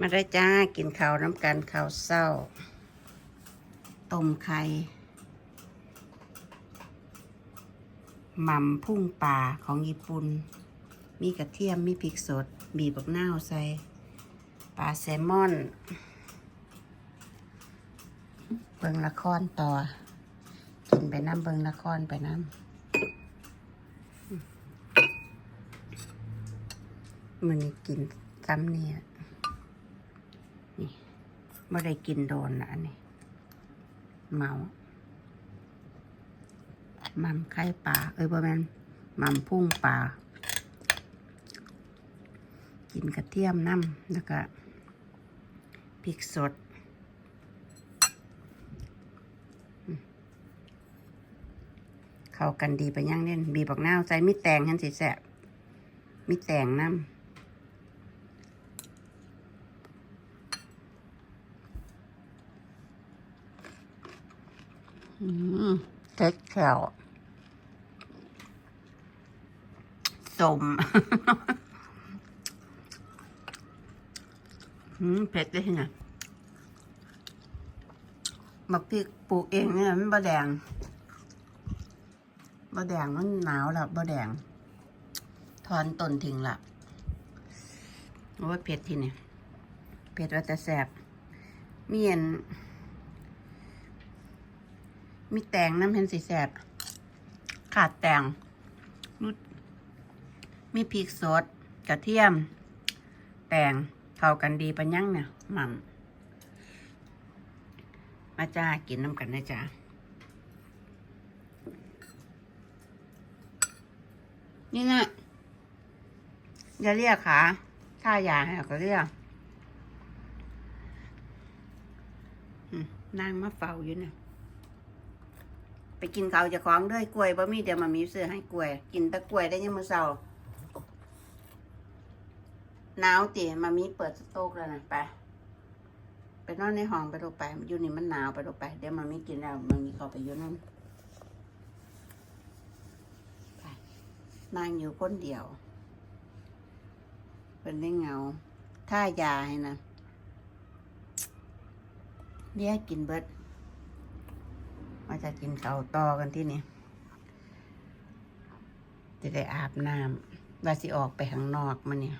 มาได้จ้ากินข้าวน้ำกันข้าวเศร้าต้มไข่หม่ำพุ่งป่าของญี่ปุ่น มีกระเทียมมีพริกสด บีบบักนาวใส่ปลาแซลมอน เบิงละครต่อ กินไปน้ำเบิงละครไปน้ำมันกินซ้ำเนี่ย ไม่ได้กินโดนนะอันนี้ เมามัมไข่ปลาเอ้ยบ่แม่นมัมพุ่งปลากินกระเทียมน้ำแล้วก็พริกสดเข้ากันดีไปย่างเล่นบีบักนาใส่มิแตงหันสิแสบมิแตงน้ำ เท็ดแขวสมอืมเผ็ดได้ไงบักพริกปลูกเองเนี่ยมันบะแดงบะแดงมันหนาวล้วบะแดงถอนต้นทิ้งละโอ้ยเผ็ดที่นี่เผ็ดว่าจะแสบเมีอัน มีแตงน้ำเห็นสีแสบ ขาดแตงนุดมีพริกสด กระเทียม แตงเข้ากันดีปัญญังเนี่ยหม่ำมาจ้า กินน้ำกันนะจ้านี่นะอย่าเรียกค่ะถ้าอยากให้ก็เรียกอืมนางมาเฝ้าอยู่เนี่ย ไปกินเขาจะของด้วยกล้วยบะมีเดี๋ยวมามีซื้อให้กล้วย กินแตะกล้วยได้ยังมือเศร้าหนาวตีมามีเปิดสโต๊กแล้วนะไปไปนอนในห้องไปดูไปอยู่นี่มันหนาวไปดูไป เดี๋ยวมามีกินแล้วมามีเขาไปอยู่นั่นนางอยู่คนเดียว เป็นได้เงาถ้ายาให้นะเรียกกินเบิด มาจะกินข้าต่อกันที่นี่จะได้อาบน้ำว่าสิออกไปข้างนอกมาเนี่ย